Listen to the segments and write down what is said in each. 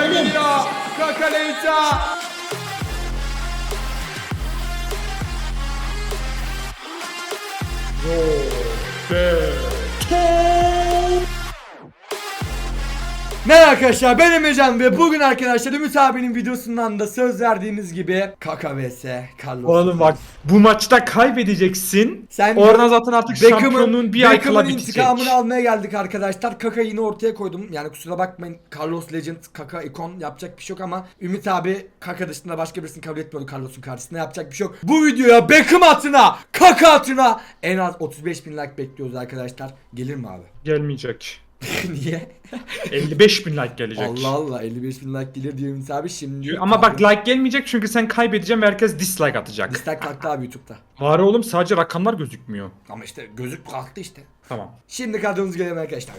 Kaka geliyor. Kaka Merhaba arkadaşlar ben Emrecan ve bugün arkadaşlar Ümit abinin videosundan da söz verdiğimiz gibi Kaka vs Carlos. Oğlum bak bu maçta kaybedeceksin. Sen Oradan zaten artık şampiyonluğun bir ay kala Beckham'ın bitecek. intikamını almaya geldik arkadaşlar. Kaka yine ortaya koydum. Yani kusura bakmayın Carlos Legend, Kaka ikon yapacak bir şey yok ama Ümit abi Kaka dışında başka birisini kabul etmiyordu Carlos'un karşısında yapacak bir şey yok. Bu videoya Beckham atına, Kaka atına en az 35 bin like bekliyoruz arkadaşlar. Gelir mi abi? Gelmeyecek. Niye? 55 bin like gelecek. Allah Allah 55 bin like gelir diyor Ümit abi şimdi. Ama bak like gelmeyecek çünkü sen kaybedeceksin ve herkes dislike atacak. Dislike kalktı abi YouTube'da. Var oğlum sadece rakamlar gözükmüyor. Ama işte gözük kalktı işte. Tamam. Şimdi kadromuz gelelim arkadaşlar.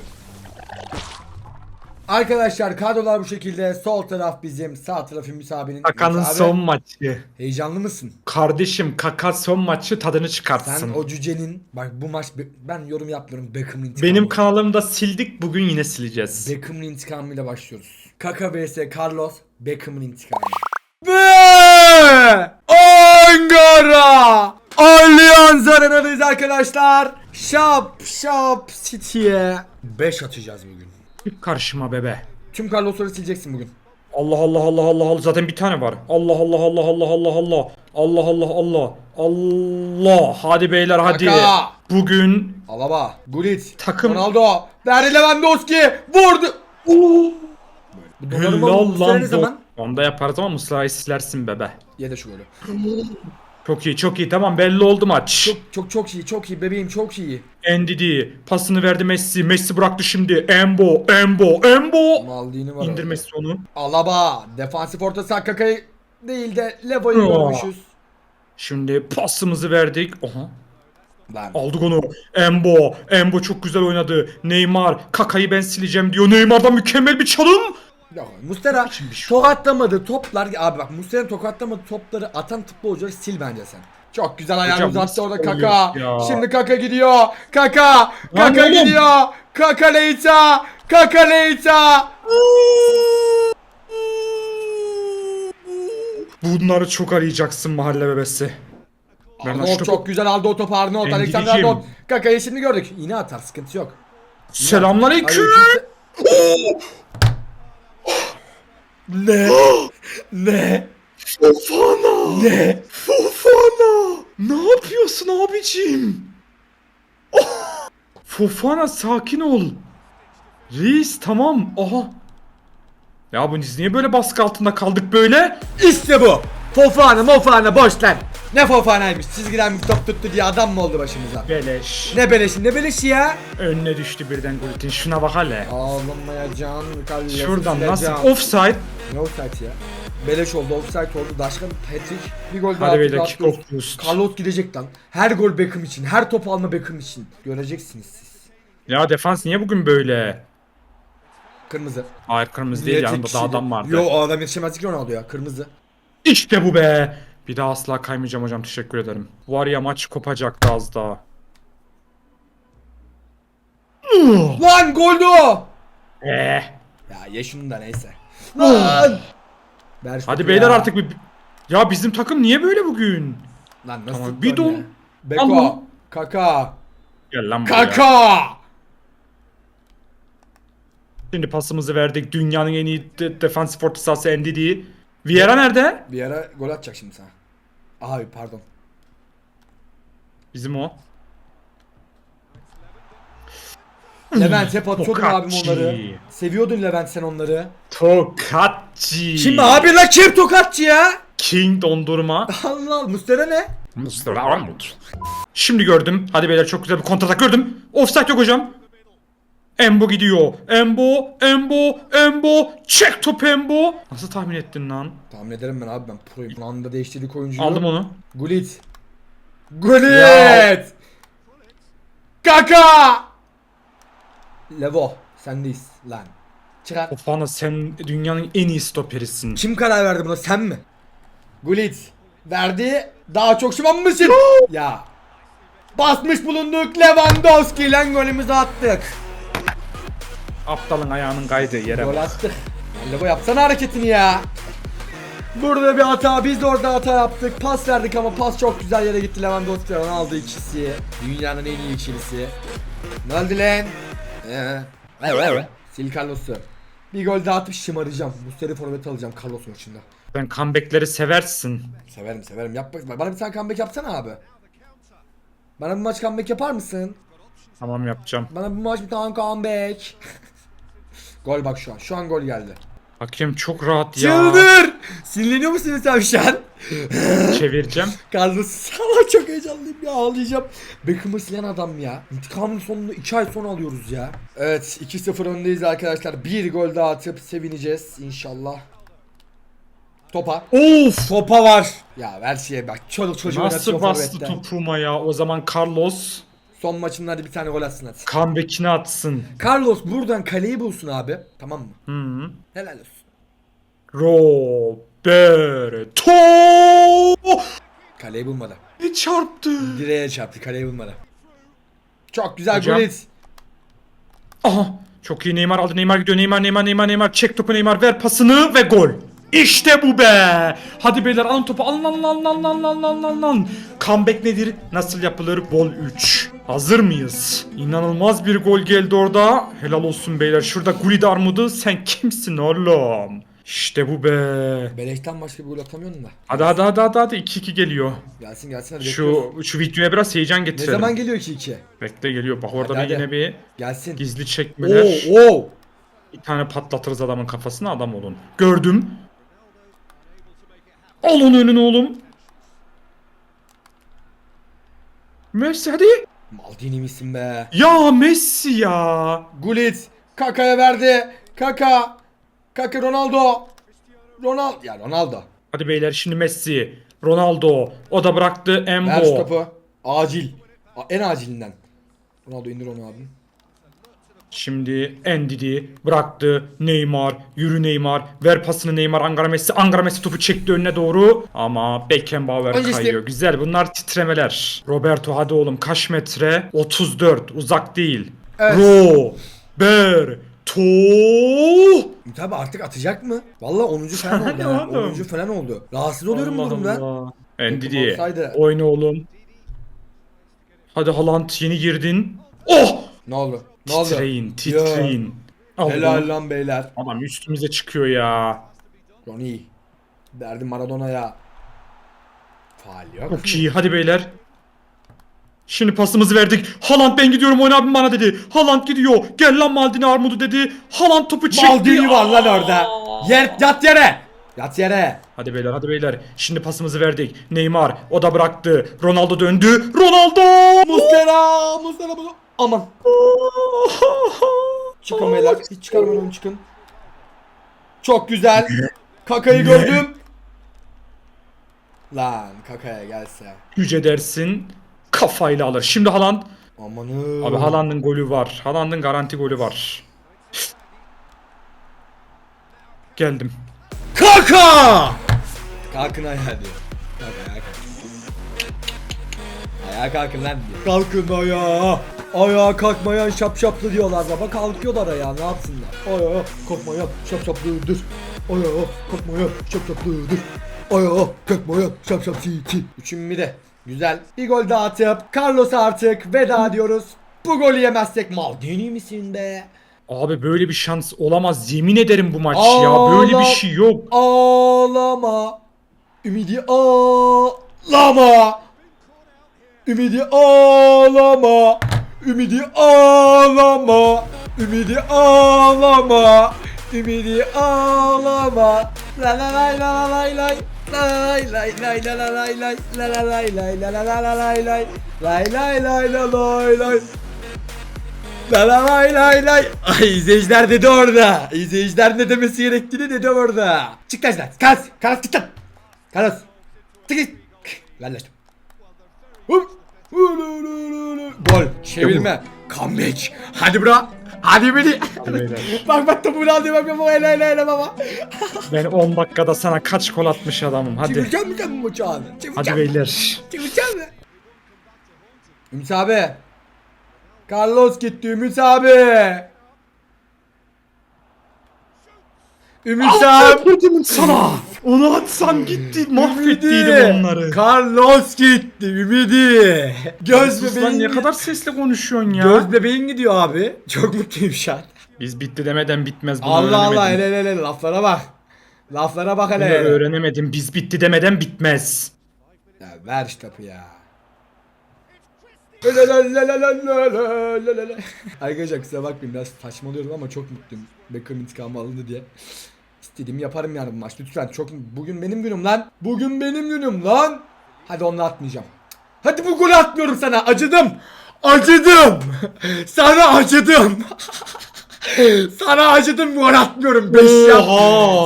Arkadaşlar kadrolar bu şekilde. Sol taraf bizim, sağ taraf Ümit abinin. Kaka'nın son maçı. Heyecanlı mısın? Kardeşim Kaka son maçı tadını çıkartsın. Sen o cücenin, bak bu maç ben yorum yapmıyorum Beckham'ın intikamı. Benim kanalımda sildik bugün yine sileceğiz. Beckham'ın intikamıyla başlıyoruz. Kaka vs Carlos, Beckham'ın intikamı. Ve Ankara Allianz Arena'dayız arkadaşlar. Şap şap City'ye 5 atacağız bugün. Çık karşıma bebe. Tüm Carlos'ları sileceksin bugün. Allah Allah Allah Allah Allah zaten bir tane var. Allah Allah Allah Allah Allah Allah. Allah Allah Allah. Allah. Hadi beyler hadi. Kaka. Bugün Alaba, Gullit, Takım- Ronaldo, verdi Lewandowski, vurdu. Oo. Helal lan bu. Onda yaparız ama Muslera'yı silersin bebe. Ye de şu golü. Çok iyi çok iyi tamam belli oldu maç. Çok çok çok iyi, çok iyi bebeğim çok iyi. Ndidi pasını verdi Messi. Messi bıraktı şimdi. Embo, Embo, Embo. Maldini var. İndir. Messi onu. Alaba, defansif orta saha Kaka'yı değil de Levo'yu görmüşüz. Şimdi pasımızı verdik. Oha. Lan. Aldık onu. Embo. Embo çok güzel oynadı. Neymar. Kaka'yı ben sileceğim diyor. Neymar'dan mükemmel bir çalım. Ya, Mustera şey? tokatlamadı toplar abi bak Mustera'nın tokatlamadı topları atan futbolcuları sil bence sen. Çok güzel ayağını uzattı orada Kaka. ya? Şimdi Kaka gidiyor. Kaka. Kaka oğlum. gidiyor. Kaka Leita. Kaka Leita. Bunları çok arayacaksın mahalle bebesi. Arnold çok güzel aldı o topu Arnold. Alexander. Arnold. Kaka'yı şimdi gördük. Yine atar sıkıntı yok. Selamünaleyküm. Ne? ne? Fofana. Ne? Fofana. Ne yapıyorsun abicim? Oh! Fofana sakin ol. Reis tamam. Aha. Ya bu niye böyle baskı altında kaldık böyle? İşte bu. Fofana mofana boş lan. Ne Fofana'ymış çizgiden bir top tuttu diye adam mı oldu başımıza? Beleş. Ne beleşi ne beleşi ya? Önüne düştü birden Gulit'in. Şuna bak hele. Ağlamayacan kallesi Şuradan nasıl sileceğim. offside? Ne offside ya? Beleş oldu offside oldu. Daşkan hat-trick. Bir gol daha Hadi attı, beyler rahatlıyoruz. kick off boost. Carlos gidecek lan. Her gol Beckham için. Her top alma Beckham için. Göreceksiniz siz. Ya defans niye bugün böyle? Kırmızı. Hayır kırmızı değil Niye yanında da adam vardı. Yo o adam yetişemez ki Ronaldo ya. Kırmızı. İşte bu be. Bir daha asla kaymayacağım hocam teşekkür ederim. Var ya maç kopacaktı az daha. Lan goldü o. Eh. Ya ye şunu da neyse. Lan. Ver Hadi beyler ya. artık bir... Ya bizim takım niye böyle bugün? Lan nasıl Tamam, bir don-? Beko. Ama- Kaka. Gel lan buraya. Kaka. Şimdi pasımızı verdik. Dünyanın en iyi de- defansif orta sahası. Vieira nerede? Bir ara gol atacak şimdi sana. Abi pardon. Bizim o. Levent hep atıyordun abim Tokatçı. onları. Seviyordun Levent sen onları. Tokatçı. Kim abi la kim tokatçı ya? King dondurma. Allah Allah Mustera ne? Mustafa Armut. Şimdi gördüm. Hadi beyler çok güzel bir kontratak gördüm. Offside yok hocam. Embo gidiyor. Embo, Embo, Embo. Çek top Embo. Nasıl tahmin ettin lan? Tahmin ederim ben abi ben proyum. Bu anda değiştirdik oyuncuyu. Aldım onu. Gullit. Gullit. Kaka. Levo sendeyiz lan. Çıkar. Ofana sen dünyanın en iyi stoperisin. Kim karar verdi buna sen mi? Gullit. Verdi. Daha çok şımanmışsın. ya. Basmış bulunduk. Lewandowski ile golümüzü attık. Aptalın ayağının kaydığı yere Gol bak. attık. Levo yapsana hareketini ya. Burada bir hata biz de orada hata yaptık. Pas verdik ama pas çok güzel yere gitti. Lewandowski Ronaldo ikisi. Dünyanın en iyi ikilisi. Ne oldu lan? Ee, Sil Carlos'u. Bir gol daha atıp şımaracağım. Musteri forvet alacağım Carlos maçında. Ben comeback'leri seversin. Severim severim. Yap Bana bir tane comeback yapsana abi. Bana bir maç comeback yapar mısın? Tamam yapacağım. Bana bir maç bir tane comeback. gol bak şu an. Şu an gol geldi. Hakem çok rahat ya. Çıldır! Sinirleniyor musun sen şu an? Çevireceğim. Carlos sana çok heyecanlıyım ya ağlayacağım. Beckham'ı silen adam ya. İntikamın sonunu 2 ay sonra alıyoruz ya. Evet 2-0 öndeyiz arkadaşlar. Bir gol daha atıp sevineceğiz inşallah. Topa. Of! Topa var. Ya ver şeye bak. Çoluk çocuğu Nasıl oynatıyor bastı forvetten. topuma ya? O zaman Carlos Son maçında hadi bir tane gol atsın hadi. comeback'ini atsın. Carlos buradan kaleyi bulsun abi. Tamam mı? Hı -hı. Helal olsun. Roberto Kaleyi bulmadı. çarptı. Direğe çarptı kaleyi bulmadı. Çok güzel Hocam. gol. Aha çok iyi Neymar aldı Neymar gidiyor Neymar Neymar Neymar Neymar çek topu Neymar ver pasını ve gol. İşte bu be. Hadi beyler alın topu alın alın alın alın alın alın alın alın alın. Comeback nedir? Nasıl yapılır? Bol 3. Hazır mıyız? İnanılmaz bir gol geldi orada. Helal olsun beyler. Şurada Gullit Armud'u sen kimsin oğlum? İşte bu be. Beleşten başka bir gol atamıyorsun da. Hadi hadi hadi hadi hadi 2-2 geliyor. Gelsin gelsin hadi bekliyoruz. Şu şu videoya biraz heyecan Ne getirelim. zaman geliyor 2-2? Bekle geliyor. Bak orada Hadi, bir hadi. yine bir Gelsin. gizli çekmeler. Oo, oo. Bir tane patlatırız adamın kafasına adam olun. Gördüm. Al onu önüne oğlum. Messi hadi. Maldini misin be? Ya Messi ya. Gullit. Kaka'ya verdi. Kaka. Kaka Ronaldo. Ronaldo. Ya Ronaldo. Hadi beyler şimdi Messi. Ronaldo. O da bıraktı Ver şu Embo. topu. Acil. En acilinden. Ronaldo indir onu abi. Şimdi Endidi bıraktı Neymar. Yürü Neymar. Ver pasını Neymar. Angara Messi. Angara Messi topu çekti önüne doğru. Ama Beckenbauer Öncesi- kayıyor. Güzel bunlar titremeler. Roberto hadi oğlum kaç metre? 34 uzak değil. Evet. Roberto. Tabi artık atacak mı? Valla 10. falan oldu. Ha. oğlum? 10. falan oldu. Rahatsız oluyorum bu Allah durumdan. Allah. Endidi oyna oğlum. Hadi Haaland yeni girdin. Oh! Ne oldu? Ne oldu? Titreyin titreyin. Al Helal lan beyler. Adam üstümüze çıkıyor ya. Ronnie. Derdi Maradona'ya. Faal yok. Çok iyi hadi beyler. Şimdi pasımızı verdik. Haaland ben gidiyorum oyna abim bana dedi. Haaland gidiyor. Gel lan Maldini Armud'u dedi. Haaland topu çekti. Maldini var lan orada. Yer, yat yere. Yat yere. Hadi beyler hadi beyler. Şimdi pasımızı verdik. Neymar o da bıraktı. Ronaldo döndü. Ronaldo! Muslera. Muslera bunu. Aman. Çıkın beyler. Hiç çıkarmadan çıkın. Çok güzel. Kaka'yı gördüm. Lan Kaka'ya gelse. Yüce dersin. Kafayla alır. Şimdi Haaland. Amanı. Abi Haaland'ın golü var. Haaland'ın garanti golü var. Geldim. Kaka! Kalkın ayağa diyor. Kalk ayağa kalk. Ayağa kalkın lan diyor. Kalkın ayağa. Ayağa kalkmayan şapşaplı diyorlar baba. Kalkıyorlar ayağa ne yapsınlar? Ayağa kalkmayan şapşaplıdır. Ayağa kalkmayan şapşaplıdır. Ayağa kalkmayan şapşapsiti. Üçün bir de. Güzel. Bir gol daha atıp Carlos'a artık veda diyoruz. Bu golü yemezsek Maldini misin be? Abi böyle bir şans olamaz. Yemin ederim bu maç ya. Böyle bir şey yok. Ağlama. Ümidi ağlama. Ümidi ağlama. Ümidi ağlama. Ümidi ağlama. Ümidi ağlama. La la lay la la lay lay. La la lay lay lay la la lay lay. La la lay lay la la la la lay lay. Lay lay lay la lay lay. La la lay lay lay. Ay izleyiciler dedi orada. İzleyiciler ne demesi gerektiğini dedi orada. Çık lan şuradan. Karas. Karas git lan. Karas. Çık git. Ver lan. Hop. Gol. Çevirme. Comeback. Hadi bro. Hadi beni. beyler. bak bak topunu aldı bak bak hele hele hele baba. Ben 10 dakikada sana kaç gol atmış adamım. Hadi. Çevireceğim mi maçı abi? Hadi Çevireceğim. beyler. Çevireceğim mi? Ümit abi. Carlos gitti Ümit abi. Ümit Sen abi. vurdum sana. Onu atsam gitti. Mahvettiydim onları. Carlos gitti. Ümidi. Göz Sus lan bebeğin. ne kadar sesli konuşuyorsun ya. Göz bebeğin gidiyor abi. Çok mutluyum şu an. Biz bitti demeden bitmez bunu Allah Allah hele hele hele laflara bak. Laflara bak hele. Bunu hele. öğrenemedim. Biz bitti demeden bitmez. Ya ver şu topu ya. Arkadaşlar kusura bakmayın biraz saçmalıyorum ama çok mutluyum. Beckham intikamı alındı diye. İstediğimi yaparım yani bu maç lütfen. Çok bugün benim günüm lan. Bugün benim günüm lan. Hadi onu atmayacağım. Hadi bu golü atmıyorum sana. Acıdım. Acıdım. Sana acıdım. sana acıdım gol atmıyorum. Beş yap.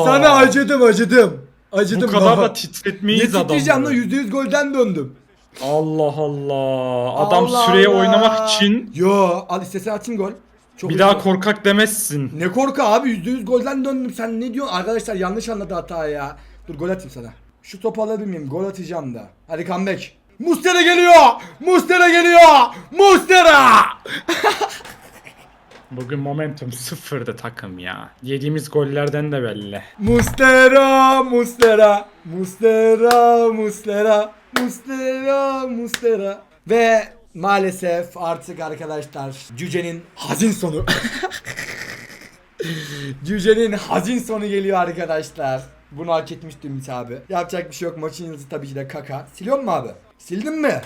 Sana acıdım acıdım. Acıdım Bu kadar baba. da Ne titretmeyiz titreyeceğim lan adamları. %100 golden döndüm. Allah Allah. Adam Allah süreye Allah. oynamak için Yo al istesen atayım gol. Çok bir daha korkak demezsin. Ne korku abi %100 golden döndüm sen ne diyorsun? Arkadaşlar yanlış anladı hata ya. Dur gol atayım sana. Şu topu alabilir miyim? Gol atacağım da. Hadi comeback. Mustera geliyor! Mustera geliyor! Mustera! Bugün momentum sıfırdı takım ya. Yediğimiz gollerden de belli. Mustera, Mustera, Mustera, Mustera, Mustera, Mustera. Ve maalesef artık arkadaşlar Cüce'nin hazin sonu. Cüce'nin hazin sonu geliyor arkadaşlar. Bunu hak etmişti Ümit abi. Yapacak bir şey yok. Maçın yıldızı tabii ki de kaka. Siliyor mu abi? Sildin mi?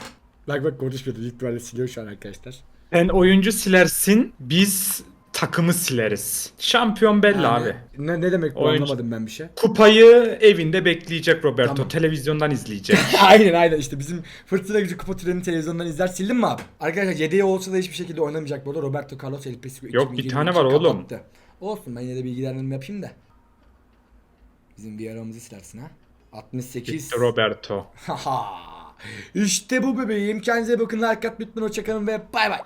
Bak bak konuşmuyordu. İlk ihtimalle siliyor şu an arkadaşlar. Sen oyuncu silersin, biz takımı sileriz. Şampiyon belli abi. Ne, ne demek bu Oyuncu- anlamadım ben bir şey. Kupayı evinde bekleyecek Roberto. Tamam. Televizyondan izleyecek. aynen aynen işte bizim fırtına gücü kupa türeni televizyondan izler sildin mi abi? Arkadaşlar yedeği olsa da hiçbir şekilde oynamayacak bu arada Roberto Carlos El Pesico Yok, bir 2022 tane var oğlum. kapattı. Olsun ben yine de bilgilendirme yapayım da. Bizim bir aramızı silersin ha. 68. Gitti Roberto. Haha. işte bu bebeğim. Kendinize bakın. Like atmayı unutmayın. Hoşçakalın ve bay bay.